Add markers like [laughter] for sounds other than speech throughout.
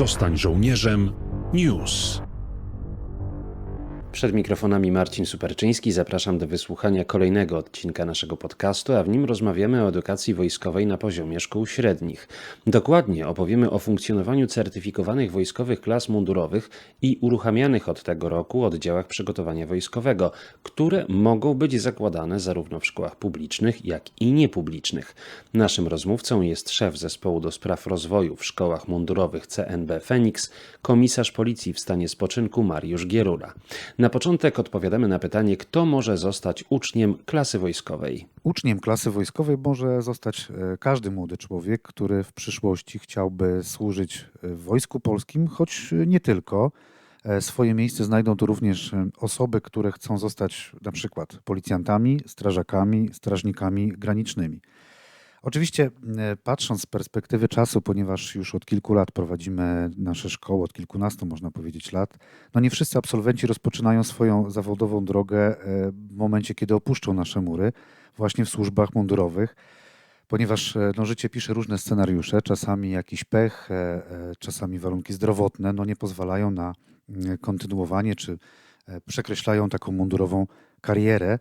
Zostań żołnierzem. News. Przed mikrofonami Marcin Superczyński. Zapraszam do wysłuchania kolejnego odcinka naszego podcastu, a w nim rozmawiamy o edukacji wojskowej na poziomie szkół średnich. Dokładnie opowiemy o funkcjonowaniu certyfikowanych wojskowych klas mundurowych i uruchamianych od tego roku oddziałach przygotowania wojskowego, które mogą być zakładane zarówno w szkołach publicznych, jak i niepublicznych. Naszym rozmówcą jest szef zespołu do spraw rozwoju w szkołach mundurowych CNB Feniks, komisarz policji w stanie spoczynku Mariusz Gierura. Na początek odpowiadamy na pytanie, kto może zostać uczniem klasy wojskowej. Uczniem klasy wojskowej może zostać e, każdy młody człowiek, który w przyszłości chciałby służyć w Wojsku Polskim, choć nie tylko. E, Swoje miejsce znajdą tu również e, osoby, które chcą zostać na przykład policjantami, strażakami, strażnikami granicznymi. Oczywiście, e, patrząc z perspektywy czasu, ponieważ już od kilku lat prowadzimy nasze szkoły, od kilkunastu można powiedzieć lat, no nie wszyscy absolwenci rozpoczynają swoją zawodową drogę e, w momencie, kiedy opuszczą nasze mury, właśnie w służbach mundurowych, ponieważ e, no, życie pisze różne scenariusze, czasami jakiś pech, czasami warunki zdrowotne, no nie pozwalają na mm, kontynuowanie czy przekreślają taką mundurową karierę.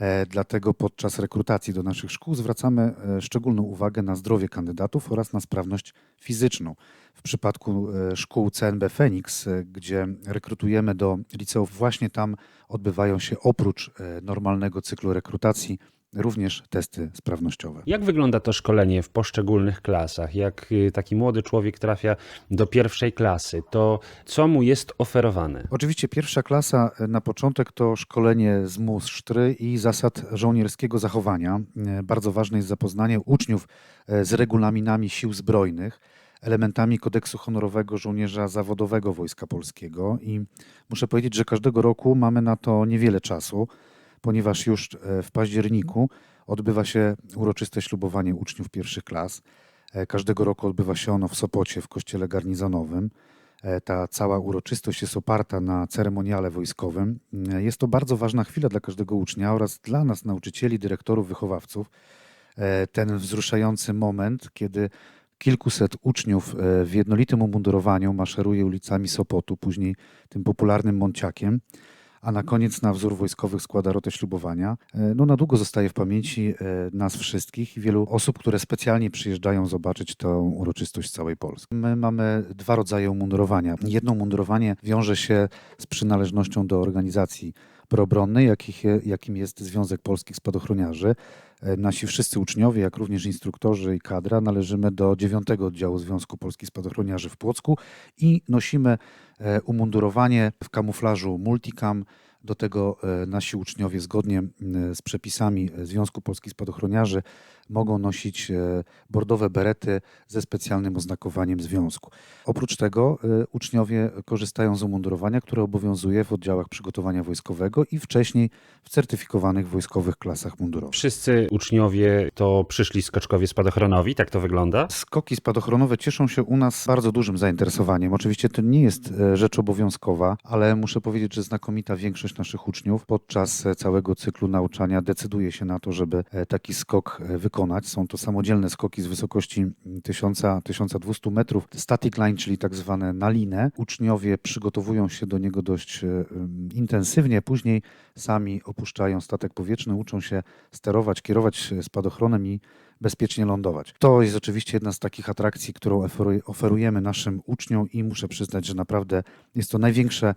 E, Dlatego podczas rekrutacji do naszych szkół zwracamy e, szczególną uwagę na zdrowie kandydatów oraz na sprawność fizyczną. W przypadku e, szkół CNB e, gdzie rekrutujemy do liceów, właśnie tam odbywają się oprócz normalnego cyklu rekrutacji również testy sprawnościowe. Jak wygląda to szkolenie w poszczególnych klasach? Jak y, taki młody człowiek trafia do pierwszej klasy, to co mu jest oferowane? Oczywiście pierwsza klasa e, na początek to szkolenie z mus sztry i zasad żołnierskiego zachowania. E, Bardzo ważne jest zapoznanie uczniów z regulaminami sił zbrojnych, elementami kodeksu honorowego żołnierza zawodowego Wojska Polskiego i muszę powiedzieć, że każdego roku mamy na to niewiele czasu, ponieważ już e, w październiku odbywa się uroczyste ślubowanie uczniów pierwszych klas. E, Każdego roku odbywa się ono w Sopocie w kościele garnizonowym. E, Ta cała uroczystość jest oparta na ceremoniale wojskowym. Jest to bardzo ważna chwila dla każdego ucznia oraz dla nas, nauczycieli, dyrektorów, wychowawców. Ten wzruszający moment, kiedy kilkuset uczniów w jednolitym umundurowaniu maszeruje ulicami Sopotu, później tym popularnym Monciakiem, a na koniec na wzór wojskowych składa rotę ślubowania. E, No na długo zostaje w pamięci e, nas wszystkich i wielu osób, które specjalnie przyjeżdżają zobaczyć tę uroczystość całej Polski. My mamy dwa rodzaje umundurowania. Jedno mundurowanie wiąże się z przynależnością do organizacji proobronnej, jakim jest Związek Polskich Spadochroniarzy. E, Nasi wszyscy uczniowie, jak również instruktorzy i kadra należymy do dziewiątego oddziału Związku Polskich Spadochroniarzy w Płocku i nosimy e, umundurowanie w kamuflażu multicam. Do tego e, nasi uczniowie zgodnie z przepisami Związku Polskich Spadochroniarzy mogą nosić e, bordowe berety ze specjalnym oznakowaniem związku. Oprócz tego e, uczniowie korzystają z umundurowania, które obowiązuje w oddziałach przygotowania wojskowego i wcześniej w certyfikowanych wojskowych klasach mundurowych. Wszyscy uczniowie to przyszli skoczkowie spadochronowi, tak to wygląda? Skoki spadochronowe cieszą się u nas bardzo dużym zainteresowaniem. Oczywiście to nie jest e, rzecz obowiązkowa, ale muszę powiedzieć, że znakomita większość naszych uczniów podczas całego cyklu nauczania decyduje się na to, żeby taki skok e, wykonać. Są to samodzielne skoki z wysokości 1000-1200 metrów, static line, czyli tak zwane na linę. Uczniowie przygotowują się do niego dość e, em, intensywnie, później sami opuszczają statek powietrzny, uczą się sterować, kierować spadochronem i bezpiecznie lądować. To jest oczywiście jedna z takich atrakcji, którą oferuj- oferujemy naszym uczniom i muszę przyznać, że naprawdę jest to największe,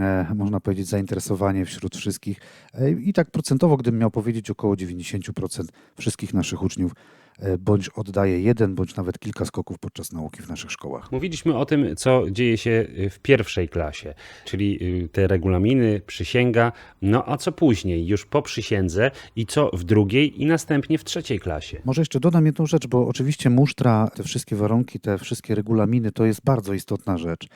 e, można powiedzieć, zainteresowanie wśród wszystkich. E, I tak procentowo, gdybym miał powiedzieć, około 90% wszystkich naszych uczniów bądź oddaje jeden, bądź nawet kilka skoków podczas nauki w naszych szkołach. Mówiliśmy o tym, co dzieje się y, w pierwszej klasie, czyli y, te regulaminy, przysięga. No a co później, już po przysiędze i co w drugiej i następnie w trzeciej klasie? Może jeszcze dodam jedną rzecz, bo oczywiście musztra, te wszystkie warunki, te wszystkie regulaminy to jest bardzo istotna rzecz.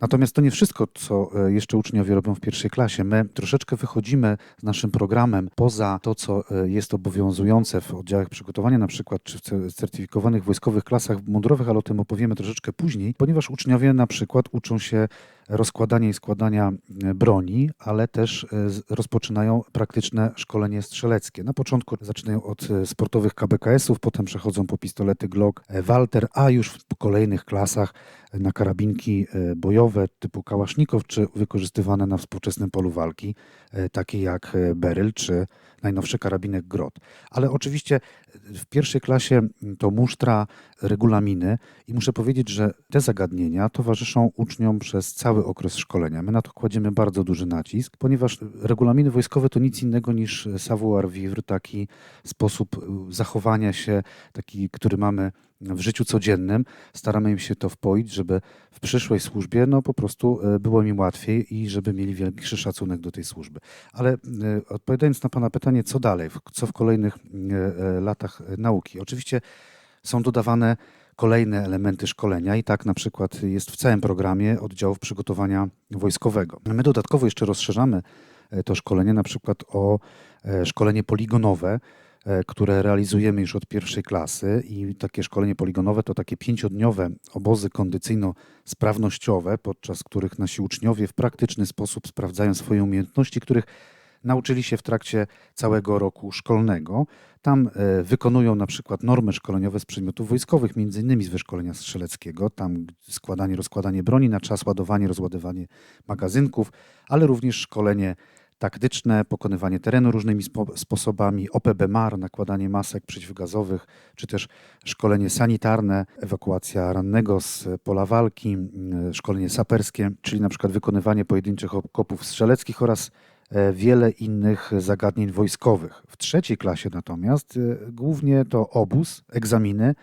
Natomiast to nie wszystko, co e, jeszcze uczniowie robią w pierwszej klasie. My troszeczkę wychodzimy z naszym programem poza to, co e, jest obowiązujące w oddziałach przygotowania, na przykład czy w cer- certyfikowanych wojskowych klasach mundurowych, ale o tym opowiemy troszeczkę później, ponieważ uczniowie na przykład uczą się rozkładania i składania e, broni, ale też e, rozpoczynają praktyczne szkolenie strzeleckie. Na początku zaczynają od e, sportowych KBKS-ów, potem przechodzą po pistolety Glock, Walter, a już w kolejnych klasach na karabinki bojowe typu Kałasznikow, czy wykorzystywane na współczesnym polu walki, takie jak Beryl, czy najnowszy karabinek Grot. Ale oczywiście e, w pierwszej klasie m, to musztra, regulaminy i muszę powiedzieć, że te zagadnienia towarzyszą uczniom przez cały okres szkolenia. My na to kładziemy bardzo duży nacisk, ponieważ regulaminy wojskowe to nic innego niż savoir vivre, taki sposób zachowania się, taki, który mamy w życiu codziennym. Staramy im się to wpoić, żeby w przyszłej służbie no, po prostu e, było im łatwiej i żeby mieli większy szacunek do tej służby. Ale e, odpowiadając na Pana pytanie, co dalej, co w kolejnych e, latach nauki? Oczywiście są dodawane kolejne elementy szkolenia i tak na przykład jest w całym programie oddziałów przygotowania wojskowego. My dodatkowo jeszcze rozszerzamy to szkolenie na przykład o szkolenie poligonowe, które realizujemy już od pierwszej klasy i takie szkolenie poligonowe to takie pięciodniowe obozy kondycyjno-sprawnościowe, podczas których nasi uczniowie w praktyczny sposób sprawdzają swoje umiejętności, których nauczyli się w trakcie całego roku szkolnego. Tam e, wykonują na przykład normy szkoleniowe z przedmiotów wojskowych, między innymi z wyszkolenia strzeleckiego, tam składanie, rozkładanie broni na czas, ładowanie, rozładowanie magazynków, ale również szkolenie taktyczne, pokonywanie terenu różnymi spo, sposobami, OPB-MAR, nakładanie masek przeciwgazowych, czy też szkolenie sanitarne, ewakuacja rannego z pola walki, mm, szkolenie saperskie, czyli na przykład wykonywanie pojedynczych okopów strzeleckich oraz e, wiele innych zagadnień wojskowych. W trzeciej klasie natomiast e, głównie to obóz, egzaminy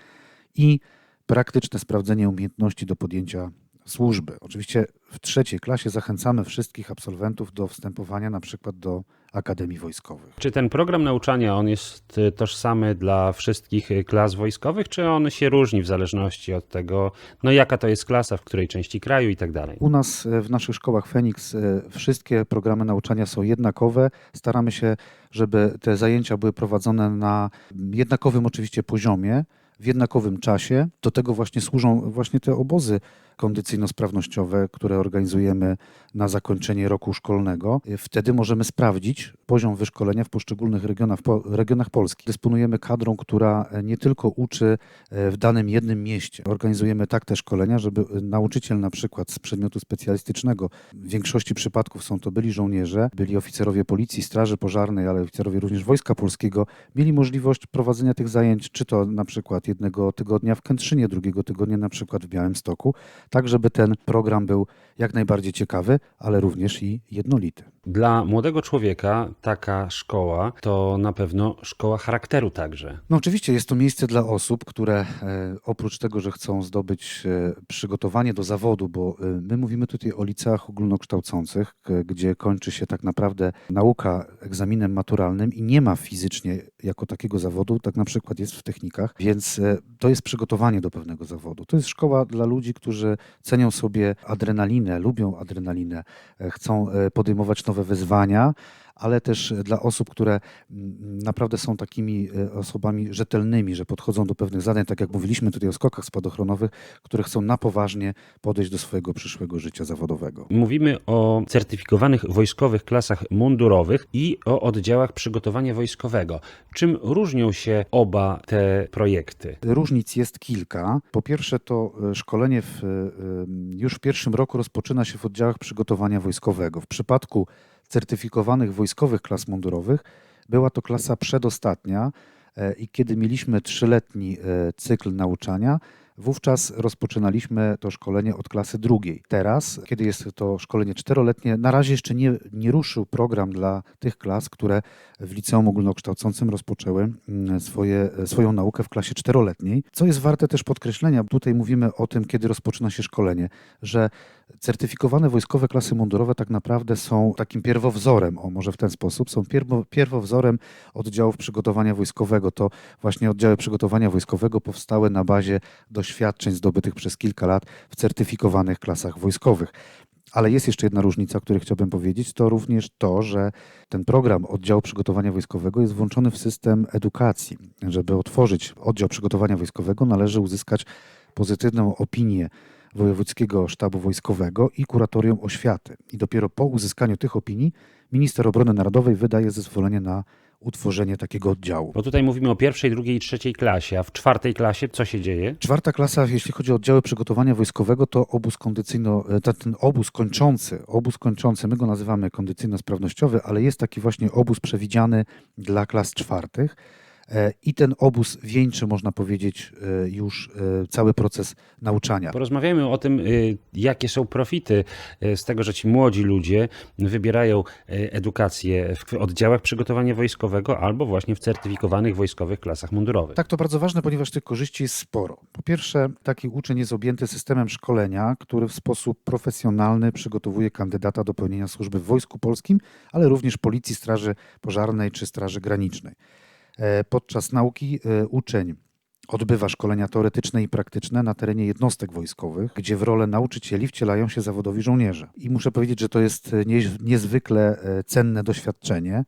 i praktyczne sprawdzenie umiejętności do podjęcia służby. Oczywiście w trzeciej klasie zachęcamy wszystkich absolwentów do wstępowania na przykład do akademii wojskowych. Czy ten program nauczania on jest y, tożsamy dla wszystkich y, klas wojskowych, czy on się różni w zależności od tego, no jaka to jest klasa, w której części kraju i tak dalej? U nas e, w naszych szkołach Feniks wszystkie programy nauczania są jednakowe. Staramy się, żeby te zajęcia były prowadzone na jednakowym oczywiście poziomie, w jednakowym czasie. Do tego właśnie służą właśnie te obozy kondycyjno-sprawnościowe, które organizujemy na zakończenie roku szkolnego. Wtedy możemy sprawdzić poziom wyszkolenia w poszczególnych regionach, po, regionach Polski. Dysponujemy kadrą, która nie tylko uczy e, w danym jednym mieście. Organizujemy tak te szkolenia, żeby e, nauczyciel na przykład z przedmiotu specjalistycznego, w większości przypadków są to byli żołnierze, byli oficerowie policji, straży pożarnej, ale oficerowie również Wojska Polskiego, mieli możliwość prowadzenia tych zajęć, czy to na przykład jednego tygodnia w Kętrzynie, drugiego tygodnia na przykład w Białymstoku, tak żeby ten program był jak najbardziej ciekawy, ale również i jednolity. Dla młodego człowieka taka szkoła to na pewno szkoła charakteru także. No oczywiście jest to miejsce dla osób, które e, oprócz tego, że chcą zdobyć e, przygotowanie do zawodu, bo e, my mówimy tutaj o liceach ogólnokształcących, gdzie kończy się tak naprawdę nauka egzaminem maturalnym i nie ma fizycznie jako takiego zawodu, tak na przykład jest w technikach, więc to jest przygotowanie do pewnego zawodu. To jest szkoła dla ludzi, którzy cenią sobie adrenalinę, lubią adrenalinę, e, chcą e, podejmować nowe wyzwania, ale też dla osób, które naprawdę są takimi e, osobami rzetelnymi, że podchodzą do pewnych zadań, tak jak mówiliśmy tutaj o skokach spadochronowych, które chcą na poważnie podejść do swojego przyszłego życia zawodowego. Mówimy o certyfikowanych wojskowych klasach mundurowych i o oddziałach przygotowania wojskowego. Czym różnią się oba te projekty? Różnic jest kilka. Po pierwsze, to e, szkolenie w, e, e, już w pierwszym roku rozpoczyna się w oddziałach przygotowania wojskowego. W przypadku certyfikowanych wojskowych klas mundurowych. Była to klasa przedostatnia e, i kiedy mieliśmy trzyletni e, cykl nauczania, wówczas rozpoczynaliśmy to szkolenie od klasy drugiej. Teraz, kiedy jest to szkolenie czteroletnie, na razie jeszcze nie, nie ruszył program dla tych klas, które w liceum ogólnokształcącym rozpoczęły mm, swoje, swoją naukę w klasie czteroletniej. Co jest warte też podkreślenia, tutaj mówimy o tym, kiedy rozpoczyna się szkolenie, że certyfikowane wojskowe klasy mundurowe tak naprawdę są takim pierwowzorem, o może w ten sposób, są pierwo, pierwowzorem oddziałów przygotowania wojskowego. To właśnie oddziały przygotowania wojskowego powstały na bazie doświadczeń zdobytych przez kilka lat w certyfikowanych klasach wojskowych. Ale jest jeszcze jedna różnica, o której chciałbym powiedzieć, to również to, że ten program oddziału przygotowania wojskowego jest włączony w system edukacji. Żeby otworzyć oddział przygotowania wojskowego, należy uzyskać pozytywną opinię Wojewódzkiego Sztabu Wojskowego i Kuratorium Oświaty. I dopiero po uzyskaniu tych opinii minister obrony narodowej wydaje zezwolenie na utworzenie takiego oddziału. Bo tutaj mówimy o pierwszej, drugiej i trzeciej klasie, a w czwartej klasie co się dzieje? Czwarta klasa, jeśli chodzi o oddziały przygotowania wojskowego, to obóz kondycyjno, e, ten obóz kończący, obóz kończący, my go nazywamy kondycyjno-sprawnościowy, ale jest taki właśnie obóz przewidziany dla klas czwartych. E, I ten obóz wieńczy, można powiedzieć, e, już e, cały proces nauczania. Porozmawiajmy o tym, jakie są profity z tego, że ci młodzi ludzie wybierają edukację w oddziałach przygotowania wojskowego albo właśnie w certyfikowanych wojskowych klasach mundurowych. Tak, to bardzo ważne, ponieważ tych korzyści jest sporo. Po pierwsze, taki uczeń jest objęty systemem szkolenia, który w sposób profesjonalny przygotowuje kandydata do pełnienia służby w Wojsku Polskim, ale również Policji, Straży Pożarnej czy Straży Granicznej. E, Podczas nauki e, uczeń odbywa szkolenia teoretyczne i praktyczne na terenie jednostek wojskowych, gdzie w rolę nauczycieli wcielają się zawodowi żołnierze. I muszę powiedzieć, że to jest e, nie, niezwykle cenne doświadczenie,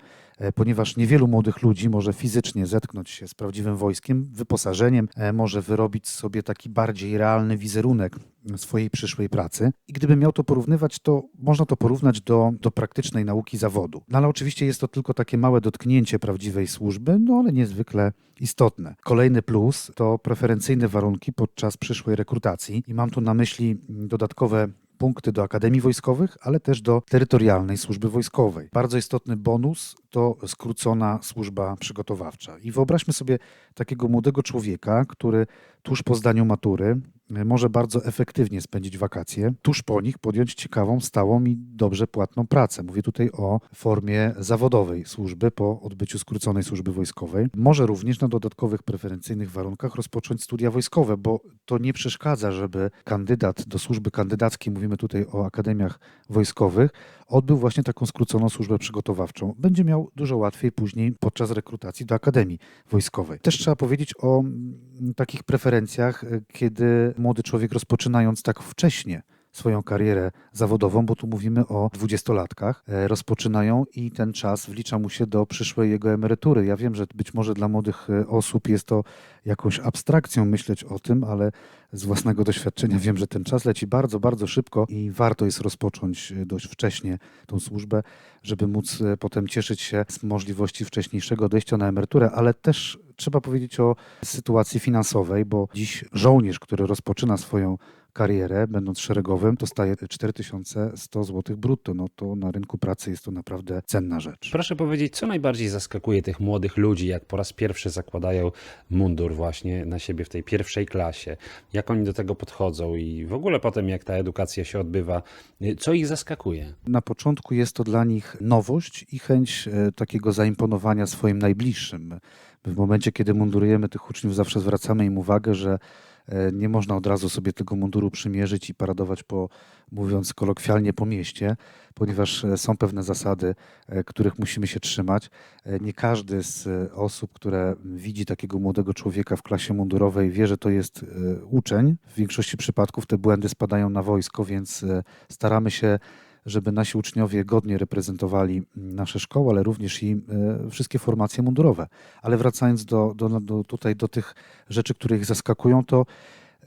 ponieważ niewielu młodych ludzi może fizycznie zetknąć się z prawdziwym wojskiem, wyposażeniem, e, może wyrobić sobie taki bardziej realny wizerunek swojej przyszłej pracy. I gdybym miał to porównywać, to można to porównać do, do praktycznej nauki zawodu. No ale oczywiście jest to tylko takie małe dotknięcie prawdziwej służby, no ale niezwykle istotne. Kolejny plus to preferencyjne warunki podczas przyszłej rekrutacji i mam tu na myśli dodatkowe punkty do akademii wojskowych, ale też do terytorialnej służby wojskowej. Bardzo istotny bonus to skrócona służba przygotowawcza. I wyobraźmy sobie takiego młodego człowieka, który tuż po zdaniu matury y, może bardzo efektywnie spędzić wakacje, tuż po nich podjąć ciekawą, stałą i dobrze płatną pracę. Mówię tutaj o formie zawodowej służby po odbyciu skróconej służby wojskowej. Może również na dodatkowych preferencyjnych warunkach rozpocząć studia wojskowe, bo to nie przeszkadza, żeby kandydat do służby kandydackiej, mówimy tutaj o akademiach wojskowych, odbył właśnie taką skróconą służbę przygotowawczą. Będzie miał dużo łatwiej później podczas rekrutacji do Akademii Wojskowej. Też trzeba powiedzieć o mm, takich preferencjach, y, kiedy młody człowiek rozpoczynając tak wcześnie swoją karierę zawodową, bo tu mówimy o dwudziestolatkach, e, rozpoczynają i ten czas wlicza mu się do przyszłej jego emerytury. Ja wiem, że być może dla młodych e, osób jest to jakąś abstrakcją myśleć o tym, ale z własnego doświadczenia wiem, że ten czas leci bardzo, bardzo szybko i warto jest rozpocząć e, dość wcześnie tą służbę, żeby móc e, potem cieszyć się z możliwości wcześniejszego odejścia na emeryturę, ale też trzeba powiedzieć o sytuacji finansowej, bo dziś żołnierz, który rozpoczyna swoją karierę, będąc szeregowym, dostaje 4100 zł brutto. No to na rynku pracy jest to naprawdę cenna rzecz. Proszę powiedzieć, co najbardziej zaskakuje tych młodych ludzi, jak po raz pierwszy zakładają mundur właśnie na siebie w tej pierwszej klasie? Jak oni do tego podchodzą i w ogóle potem, jak ta edukacja się odbywa, co ich zaskakuje? Na początku jest to dla nich nowość i chęć e, takiego zaimponowania swoim najbliższym. W momencie, kiedy mundurujemy tych uczniów, zawsze zwracamy im uwagę, że nie można od razu sobie tego munduru przymierzyć i paradować po, mówiąc kolokwialnie, po mieście, ponieważ e, są pewne zasady, e, których musimy się trzymać. E, Nie każdy z e, osób, które widzi takiego młodego człowieka w klasie mundurowej, wie, że to jest e, uczeń. W większości przypadków te błędy spadają na wojsko, więc e, staramy się żeby nasi uczniowie godnie reprezentowali nasze szkoły, ale również i e, wszystkie formacje mundurowe. Ale wracając do, do, do, tutaj do tych rzeczy, które ich zaskakują, to,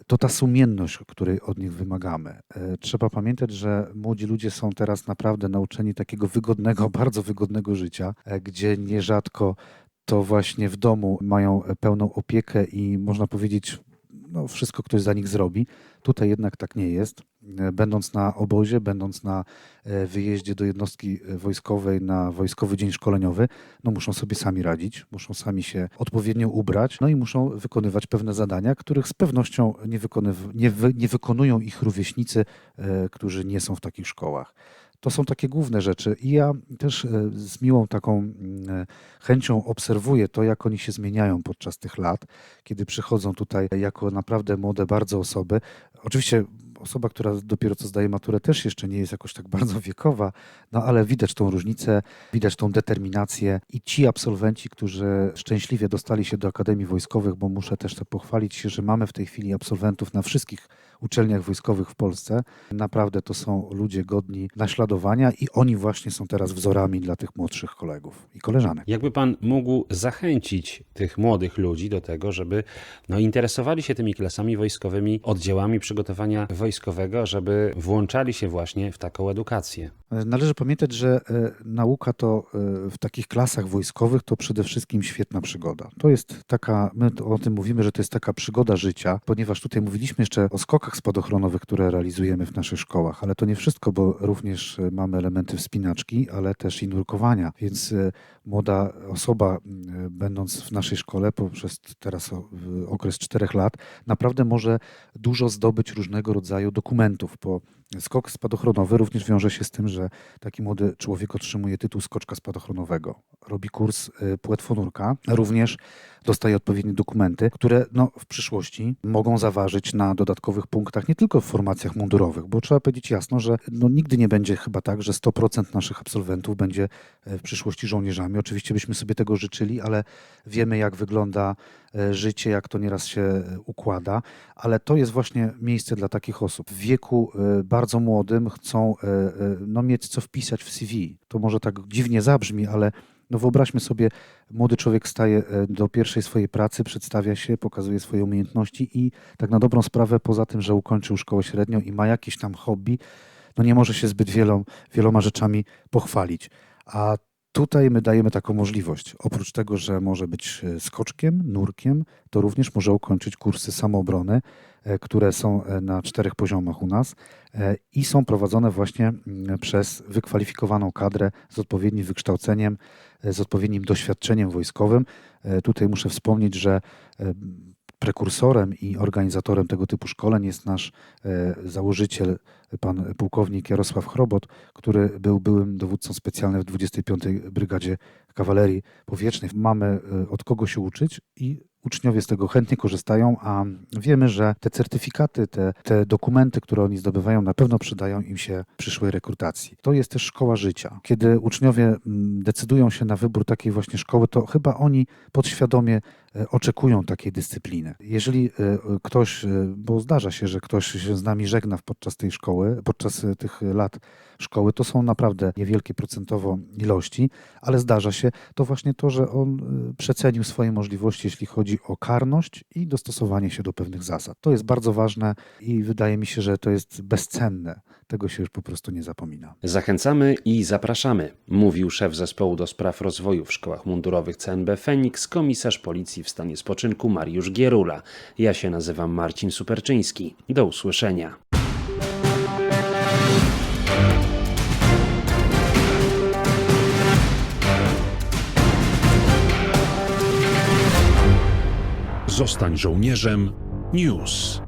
to ta sumienność, której od nich wymagamy. E, Trzeba pamiętać, że młodzi ludzie są teraz naprawdę nauczeni takiego wygodnego, [laughs] bardzo wygodnego życia, e, gdzie nierzadko to właśnie w domu mają pełną opiekę i można powiedzieć, no, wszystko ktoś za nich zrobi. Tutaj jednak tak nie jest. E, Będąc na obozie, będąc na e, wyjeździe do jednostki e, wojskowej na Wojskowy Dzień Szkoleniowy, no muszą sobie sami radzić, muszą sami się odpowiednio ubrać, no i muszą wykonywać pewne zadania, których z pewnością nie, wykonyw- nie, wy- nie wykonują ich rówieśnicy, którzy nie są w takich szkołach. To są takie główne rzeczy. I ja też z miłą taką mm, chęcią obserwuję to, jak oni się zmieniają podczas tych lat, kiedy przychodzą tutaj jako naprawdę młode bardzo osoby. Oczywiście osoba, która dopiero co zdaje maturę, też jeszcze nie jest jakoś tak bardzo wiekowa, no ale widać tą różnicę, widać tą determinację i ci absolwenci, którzy szczęśliwie dostali się do Akademii Wojskowych, bo muszę też to pochwalić się, że mamy w tej chwili absolwentów na wszystkich uczelniach wojskowych w Polsce. Naprawdę to są ludzie godni naśladowania i oni właśnie są teraz wzorami dla tych młodszych kolegów i koleżanek. Jakby pan mógł zachęcić tych młodych ludzi do tego, żeby no, interesowali się tymi klasami wojskowymi, oddziałami przygotowania wojskowego, wojskowego, żeby włączali się właśnie w taką edukację. Należy pamiętać, że e, nauka to e, w takich klasach wojskowych to przede wszystkim świetna przygoda. To jest taka, my o tym mówimy, że to jest taka przygoda życia, ponieważ tutaj mówiliśmy jeszcze o skokach spadochronowych, które realizujemy w naszych szkołach, ale to nie wszystko, bo również e, mamy elementy wspinaczki, ale też i nurkowania, więc młoda osoba, będąc w naszej szkole poprzez teraz okres czterech lat, naprawdę może dużo zdobyć różnego rodzaju dokumentów, bo skok spadochronowy również wiąże się z tym, że taki młody człowiek otrzymuje tytuł skoczka spadochronowego, robi kurs y, płetwonurka, również dostaje odpowiednie dokumenty, które no, w przyszłości mogą zaważyć na dodatkowych punktach, nie tylko w formacjach mundurowych, bo trzeba powiedzieć jasno, że no, nigdy nie będzie chyba tak, że 100% naszych absolwentów będzie e, w przyszłości żołnierzami. Oczywiście byśmy sobie tego życzyli, ale wiemy jak wygląda e, życie, jak to nieraz się układa, ale to jest właśnie miejsce dla takich osób. W wieku e, bardzo młodym chcą e, e, no, mieć co wpisać w CV. To może tak dziwnie zabrzmi, ale no wyobraźmy sobie, młody człowiek staje e, do pierwszej swojej pracy, przedstawia się, pokazuje swoje umiejętności i tak na dobrą sprawę, poza tym, że ukończył szkołę średnią i ma jakieś tam hobby, no nie może się zbyt wieloma rzeczami pochwalić. A tutaj my dajemy taką możliwość. Oprócz tego, że może być e, skoczkiem, nurkiem, to również może ukończyć kursy samoobrony, e, które są e, na czterech poziomach u nas i są prowadzone właśnie mm, przez wykwalifikowaną kadrę z odpowiednim wykształceniem, z odpowiednim doświadczeniem wojskowym. Tutaj muszę wspomnieć, że prekursorem i organizatorem tego typu szkoleń jest nasz e, założyciel, pan pułkownik Jarosław Chrobot, który był byłym dowódcą specjalnym w 25. Brygadzie Kawalerii Powietrznej. Mamy e, od kogo się uczyć i uczniowie z tego chętnie korzystają, a wiemy, że te certyfikaty, te, te dokumenty, które oni zdobywają, na pewno przydają im się w przyszłej rekrutacji. To jest też szkoła życia. Kiedy uczniowie mm, decydują się na wybór takiej właśnie szkoły, to chyba oni podświadomie oczekują takiej dyscypliny. Jeżeli e, ktoś, e, bo zdarza się, że ktoś się z nami żegna podczas tej szkoły, podczas e, tych lat szkoły, to są naprawdę niewielkie procentowo ilości, ale zdarza się to właśnie to, że on e, przecenił swoje możliwości, jeśli chodzi o karność i dostosowanie się do pewnych zasad. To jest bardzo ważne i wydaje mi się, że to jest bezcenne. Tego się już po prostu nie zapomina. Zachęcamy i zapraszamy, mówił szef zespołu do spraw rozwoju w szkołach mundurowych CNB Feniks, komisarz policji w stanie spoczynku Mariusz Gierula. Ja się nazywam Marcin Superczyński. Do usłyszenia. Zostań żołnierzem. News.